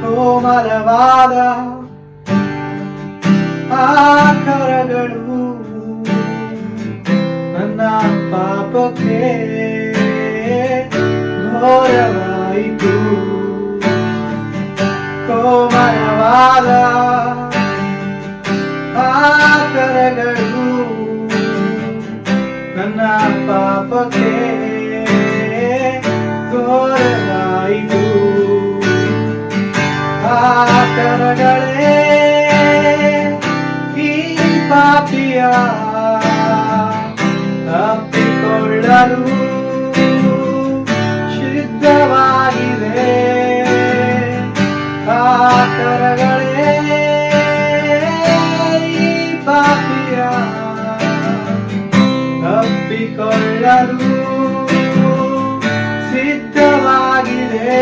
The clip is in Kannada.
ಕೋಮಲವಾದ ಆಕರಗಳು. ನನ್ನ ಪಾಪಕ್ಕೆ ಘೋರವಾಯಿತು. ಕೋಮಲವಾದ ಆಕರಗಳು. ನನ್ನ ಪಾಪಕ್ಕೆ ಆಕರಗಳೇ ಈ ಪಾಪಿಯ ತಪ್ಪಿಕೊಳ್ಳಲು ಸಿದ್ಧವಾಗಿದೆ ಆಕರಗಳೇ ಈ ಪಾಪಿಯ ತಪ್ಪಿಕೊಳ್ಳಲು ಸಿದ್ಧವಾಗಿದೆ.